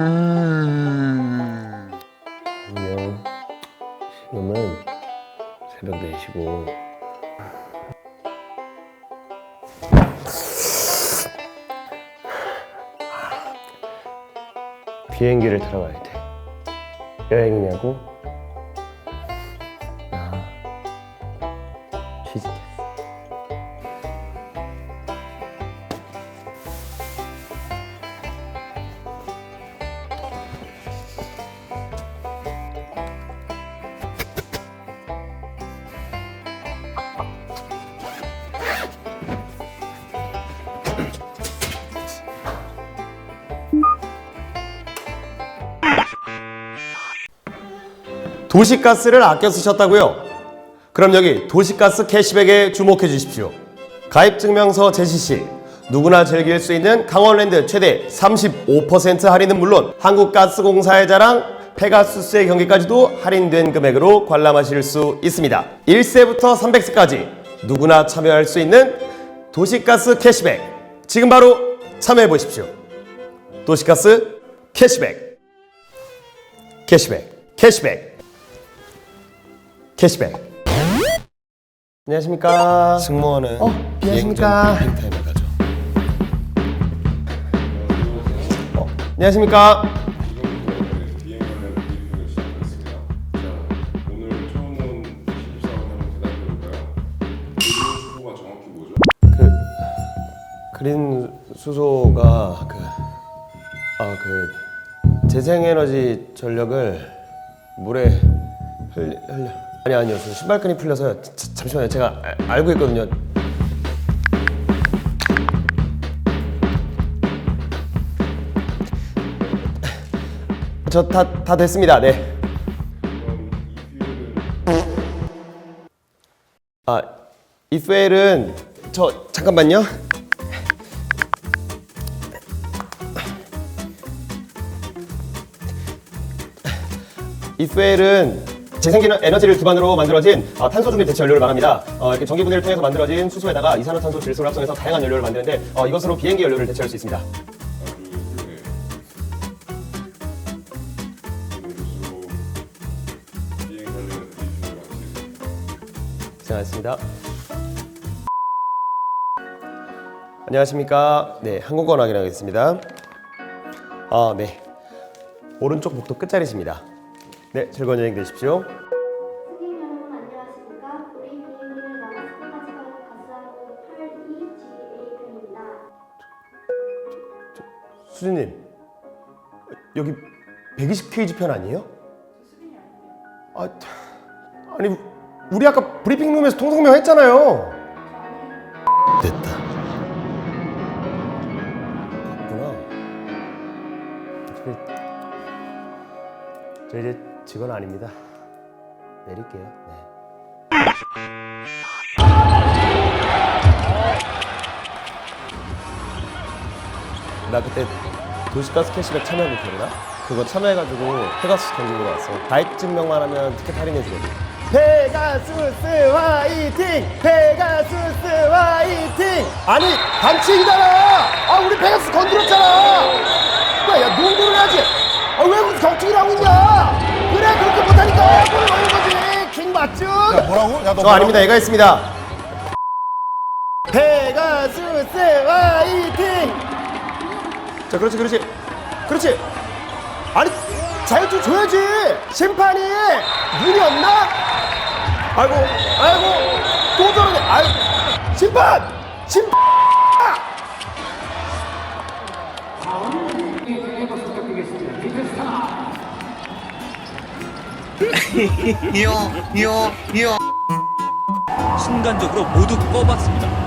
음. 안녕. 지금은 새벽 4시고. 비행기를 타러 가야 돼. 여행이냐고? 도시가스를 아껴 쓰셨다고요? 그럼 여기 도시가스 캐시백에 주목해 주십시오. 가입 증명서 제시 시 누구나 즐길 수 있는 강원랜드 최대 35% 할인은 물론 한국가스공사의 자랑 페가수스의 경기까지도 할인된 금액으로 관람하실 수 있습니다. 1세부터 300세까지 누구나 참여할 수 있는 도시가스 캐시백 지금 바로 참여해 보십시오. 도시가스 캐시백 캐시백 캐시백 캐시백 안녕하십니까 승무원은 어, 안녕하십니까. 비행 전 타임을 가죠. 안녕하십니까? 그린 수소가 정확히 뭐죠? 그 그린 수소가 그 아 그 재생에너지 전력을 물에 흘리, 흘려 아니 아니요. 저 신발끈이 풀려서요. 자, 잠시만요. 제가 아- 알고 있거든요. 저 다 다 됐습니다. 네. 아 이프엘은 저 잠깐만요. 이프엘은 재생기능 에너지를 기반으로 만들어진 어, 탄소 중립 대체 연료를 말합니다. 어, 이렇게 전기 분해를 통해서 만들어진 수소에다가 이산화탄소 질소를 합성해서 다양한 연료를 만드는데 어, 이것으로 비행기 연료를 대체할 수 있습니다. 고생하셨습니다. 안녕하십니까. 네, 항공권 확인하겠습니다. 아, 네. 오른쪽 복도 끝자리십니다. 네, 즐거운 여행 되십시오. 승객 여러분 안녕하십니까? 우리 비행기는 나가스까지 가는 가스항공 82GA편입니다. 수진님, 여기 120kg 편 아니에요? 아, 아니 우리 아까 브리핑룸에서 통성명 했잖아요. 됐다. 저기, 저 이제 직원 아닙니다. 내릴게요. 네. 나 그때 도시가스 캐시백 참여하고 있었나? 그거 참여해가지고 페가수스 경기로 왔어. 가입 증명만 하면 티켓 할인해주거든. 페가수스 화이팅! 페가수스 화이팅! 아니 반칙이잖아! 아 우리 페가수스 건드렸잖아! 야, 야 농구를 해야지! 아왜 격투기를 하고 있냐! 그래 그렇게 못하니까 골을 넣는 맞죠? 뭐라고? 야, 너저 아닙니다. 얘가 있습니다. 페가수스 화이팅! 자, 그렇지, 그렇지, 그렇지. 아니 자유투 줘야지. 심판이 눈이 없나? 아이고, 아이고, 또 저러네. 아이, 심판, 심판. 순간적으로 모두 꺼봤습니다.